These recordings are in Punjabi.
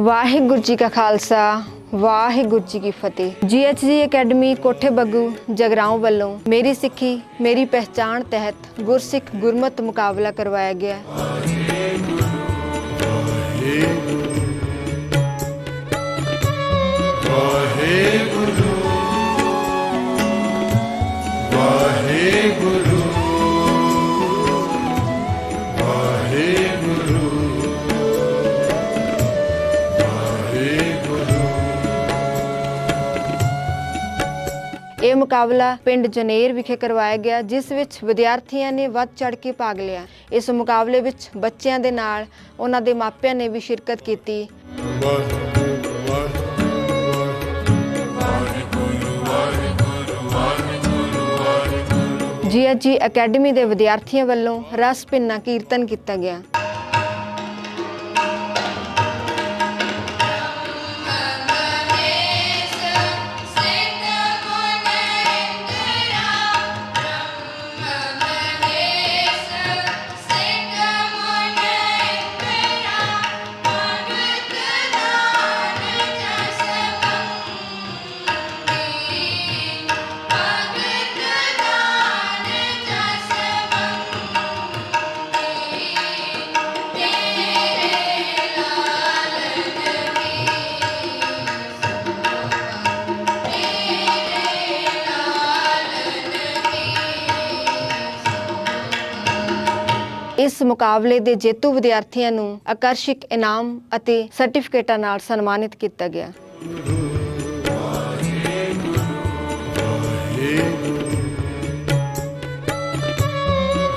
ਵਾਹਿਗੁਰੂ ਜੀ ਕਾ ਖਾਲਸਾ, ਵਾਹਿਗੁਰੂ ਜੀ ਕੀ ਫਤਿਹ। ਜੀਐਚਜੀ ਅਕੈਡਮੀ ਕੋਠੇ ਬੱਗੂ, ਜਗਰਾਉਂ ਵੱਲੋਂ ਮੇਰੀ ਸਿੱਖੀ, ਮੇਰੀ ਪਹਿਚਾਣ ਤਹਿਤ ਗੁਰਸਿੱਖ ਗੁਰਮਤ ਮੁਕਾਬਲਾ ਕਰਵਾਇਆ ਗਿਆ। ਇਹ ਮੁਕਾਬਲਾ ਪਿੰਡ ਜਨੇਰ ਵਿਖੇ ਕਰਵਾਇਆ ਗਿਆ, ਜਿਸ ਵਿੱਚ ਵਿਦਿਆਰਥੀਆਂ ਨੇ ਵੱਧ ਚੜ ਕੇ ਭਾਗ ਲਿਆ। ਇਸ ਮੁਕਾਬਲੇ ਵਿੱਚ ਬੱਚਿਆਂ ਦੇ ਨਾਲ ਉਹਨਾਂ ਦੇ ਮਾਪਿਆਂ ਨੇ ਵੀ ਸ਼ਿਰਕਤ ਕੀਤੀ। ਜੀਐਚਜੀ ਅਕੈਡਮੀ ਦੇ ਵਿਦਿਆਰਥੀਆਂ ਵੱਲੋਂ ਰਸ ਭਿੰਨਾ ਕੀਰਤਨ ਕੀਤਾ ਗਿਆ। ਇਸ ਮੁਕਾਬਲੇ ਦੇ ਜੇਤੂ ਵਿਦਿਆਰਥੀਆਂ ਨੂੰ ਆਕਰਸ਼ਕ ਇਨਾਮ ਅਤੇ ਸਰਟੀਫਿਕੇਟਾਂ ਨਾਲ ਸਨਮਾਨਿਤ ਕੀਤਾ ਗਿਆ। ਵਾਹਿਗੁਰੂ।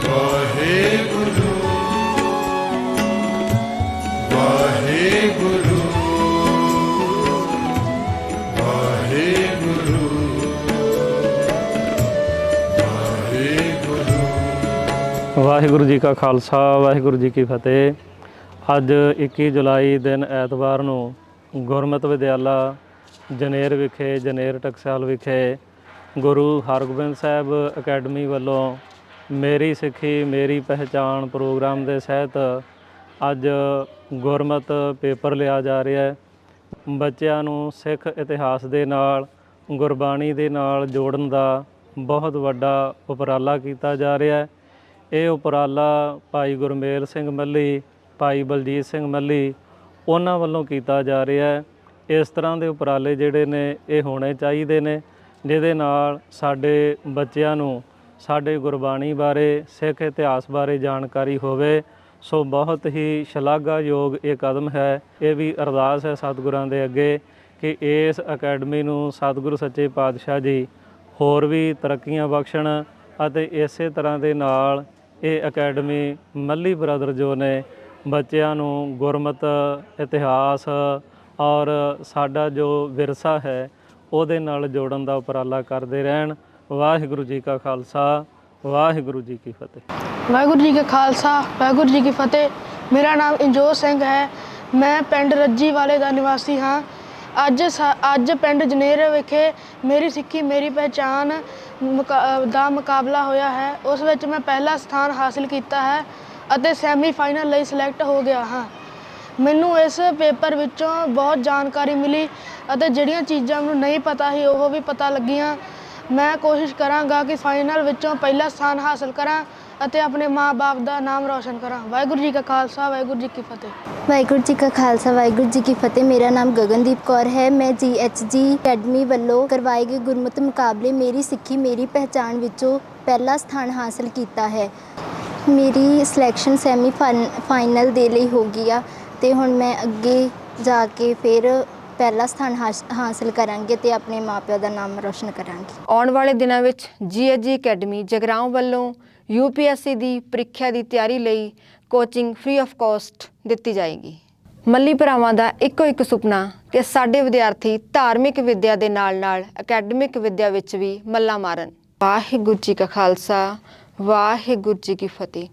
ਵਾਹਿਗੁਰੂ ਵਾਹਿਗੁਰੂ ਜੀ ਕਾ ਖਾਲਸਾ, ਵਾਹਿਗੁਰੂ ਜੀ ਕੀ ਫਤਿਹ। ਅੱਜ 21 ਜੁਲਾਈ ਦਿਨ ਐਤਵਾਰ ਨੂੰ ਗੁਰਮਤਿ ਵਿਦਿਆਲਾ ਜਨੇਰ ਵਿਖੇ, ਜਨੇਰ ਟਕਸਾਲ ਵਿਖੇ ਗੁਰੂ ਹਰਗੋਬਿੰਦ ਸਾਹਿਬ ਅਕੈਡਮੀ ਵੱਲੋਂ ਮੇਰੀ ਸਿੱਖੀ, ਮੇਰੀ ਪਹਿਚਾਣ ਪ੍ਰੋਗਰਾਮ ਦੇ ਸਹਿਤ ਅੱਜ ਗੁਰਮਤ ਪੇਪਰ ਲਿਆ ਜਾ ਰਿਹਾ ਹੈ। ਬੱਚਿਆਂ ਨੂੰ ਸਿੱਖ ਇਤਿਹਾਸ ਦੇ ਨਾਲ, ਗੁਰਬਾਣੀ ਦੇ ਨਾਲ ਜੋੜਨ ਦਾ ਬਹੁਤ ਵੱਡਾ ਉਪਰਾਲਾ ਕੀਤਾ ਜਾ ਰਿਹਾ ਹੈ। ਇਹ ਉਪਰਾਲਾ ਭਾਈ ਗੁਰਮੇਲ ਸਿੰਘ ਮੱਲੀ, ਭਾਈ ਬਲਜੀਤ ਸਿੰਘ ਮੱਲੀ ਉਹਨਾਂ ਵੱਲੋਂ ਕੀਤਾ ਜਾ ਰਿਹਾ ਹੈ। ਇਸ ਤਰ੍ਹਾਂ ਦੇ ਉਪਰਾਲੇ ਜਿਹੜੇ ਨੇ, ਇਹ ਹੋਣੇ ਚਾਹੀਦੇ ਨੇ, ਜਿਹਦੇ ਨਾਲ ਸਾਡੇ ਬੱਚਿਆਂ ਨੂੰ ਸਾਡੇ ਗੁਰਬਾਣੀ ਬਾਰੇ, ਸਿੱਖ ਇਤਿਹਾਸ ਬਾਰੇ ਜਾਣਕਾਰੀ ਹੋਵੇ। ਸੋ ਬਹੁਤ ਹੀ ਸ਼ਲਾਘਾਯੋਗ ਇਹ ਕਦਮ ਹੈ। ਇਹ ਵੀ ਅਰਦਾਸ ਹੈ ਸਤਿਗੁਰਾਂ ਦੇ ਅੱਗੇ ਕਿ ਇਸ ਅਕੈਡਮੀ ਨੂੰ ਸਤਿਗੁਰੂ ਸੱਚੇ ਪਾਤਸ਼ਾਹ ਜੀ ਹੋਰ ਵੀ ਤਰੱਕੀਆਂ ਬਖਸ਼ਣ ਅਤੇ ਇਸੇ ਤਰ੍ਹਾਂ ਦੇ ਨਾਲ ਇਹ ਅਕੈਡਮੀ ਮੱਲੀ ਬ੍ਰਦਰ ਜੋ ਨੇ ਬੱਚਿਆਂ ਨੂੰ ਗੁਰਮਤ, ਇਤਿਹਾਸ ਔਰ ਸਾਡਾ ਜੋ ਵਿਰਸਾ ਹੈ, ਉਹਦੇ ਨਾਲ ਜੋੜਨ ਦਾ ਉਪਰਾਲਾ ਕਰਦੇ ਰਹਿਣ। ਵਾਹਿਗੁਰੂ ਜੀ ਕਾ ਖਾਲਸਾ, ਵਾਹਿਗੁਰੂ ਜੀ ਕੀ ਫਤਿਹ। ਵਾਹਿਗੁਰੂ ਜੀ ਕਾ ਖਾਲਸਾ, ਵਾਹਿਗੁਰੂ ਜੀ ਕੀ ਫਤਿਹ। ਮੇਰਾ ਨਾਮ ਇੰਜੋਤ ਸਿੰਘ ਹੈ। ਮੈਂ ਪਿੰਡ ਰੱਜੀ ਵਾਲੇ ਦਾ ਨਿਵਾਸੀ ਹਾਂ। ਅੱਜ ਸਾ- ਅੱਜ ਪਿੰਡ ਜਨੇਰ ਵਿਖੇ ਮੇਰੀ ਸਿੱਖੀ, ਮੇਰੀ ਪਹਿਚਾਨ ਮੁਕਾ- ਦਾ ਮੁਕਾਬਲਾ ਹੋਇਆ ਹੈ, ਉਸ ਵਿੱਚ ਮੈਂ ਪਹਿਲਾ ਸਥਾਨ ਹਾਸਿਲ ਕੀਤਾ ਹੈ ਅਤੇ ਸੈਮੀਫਾਈਨਲ ਲਈ ਸਿਲੈਕਟ ਹੋ ਗਿਆ ਹਾਂ। ਮੈਨੂੰ ਇਸ ਪੇਪਰ ਵਿੱਚੋਂ ਬਹੁਤ ਜਾਣਕਾਰੀ ਮਿਲੀ ਅਤੇ ਜਿਹੜੀਆਂ ਚੀਜ਼ਾਂ ਮੈਨੂੰ ਨਹੀਂ ਪਤਾ ਸੀ, ਉਹ ਵੀ ਪਤਾ ਲੱਗੀਆਂ। ਮੈਂ ਕੋਸ਼ਿਸ਼ ਕਰਾਂਗਾ ਕਿ ਫਾਈਨਲ ਵਿੱਚੋਂ ਪਹਿਲਾ ਸਥਾਨ ਹਾਸਲ ਕਰਾਂ ਅਤੇ ਆਪਣੇ ਮਾਪੇ ਦਾ ਨਾਮ ਰੌਸ਼ਨ ਕਰਾਂ। ਵਾਹਿਗੁਰੂ ਜੀ ਕਾ ਖਾਲਸਾ, ਵਾਹਿਗੁਰੂ ਜੀ ਕੀ ਫਤਿਹ। ਵਾਹਿਗੁਰੂ ਜੀ ਕਾ ਖਾਲਸਾ, ਵਾਹਿਗੁਰੂ ਜੀ ਕੀ ਫਤਿਹ। ਮੇਰਾ ਨਾਮ ਗਗਨਦੀਪ ਕੌਰ ਹੈ। ਮੈਂ ਜੀਐਚਜੀ ਅਕੈਡਮੀ ਵੱਲੋਂ ਕਰਵਾਏ ਗਏ ਗੁਰਮਤਿ ਮੁਕਾਬਲੇ ਮੇਰੀ ਸਿੱਖੀ, ਮੇਰੀ ਪਹਿਚਾਣ ਵਿੱਚੋਂ ਪਹਿਲਾ ਸਥਾਨ ਹਾਸਲ ਕੀਤਾ ਹੈ। ਮੇਰੀ ਸਿਲੈਕਸ਼ਨ ਸੈਮੀ ਫਾਈਨਲ ਦੇ ਲਈ ਹੋ ਗਈ ਆ। ਤੇ ਹੁਣ ਮੈਂ ਅੱਗੇ ਜਾ ਕੇ ਫਿਰ ਪਹਿਲਾ ਸਥਾਨ ਹਾਸ- ਹਾਸਲ ਕਰਾਂਗੇ ਤੇ ਆਪਣੇ ਮਾਪਿਆਂ ਦਾ ਨਾਮ ਰੋਸ਼ਨ ਕਰਾਂਗੇ। ਆਉਣ ਵਾਲੇ ਦਿਨਾਂ ਵਿੱਚ ਜੀਐਚਜੀ ਅਕੈਡਮੀ ਜਗਰਾਉਂ ਵੱਲੋਂ ਯੂਪੀਐਸਸੀ ਦੀ ਪ੍ਰੀਖਿਆ ਦੀ ਤਿਆਰੀ ਲਈ ਕੋਚਿੰਗ ਫ੍ਰੀ ਆਫ ਕਾਸਟ ਦਿੱਤੀ ਜਾਏਗੀ। ਮੱਲੀ ਭਰਾਵਾਂ ਦਾ ਇੱਕੋ ਇੱਕ ਸੁਪਨਾ ਕਿ ਸਾਡੇ ਵਿਦਿਆਰਥੀ ਧਾਰਮਿਕ ਵਿੱਦਿਆ ਦੇ ਨਾਲ-ਨਾਲ ਅਕੈਡਮਿਕ ਵਿੱਦਿਆ ਵਿੱਚ ਵੀ ਮੱਲਾ ਮਾਰਨ। ਵਾਹਿਗੁਰੂ ਜੀ ਕਾ ਖਾਲਸਾ, ਵਾਹਿਗੁਰੂ ਜੀ ਕੀ ਫਤਿਹ।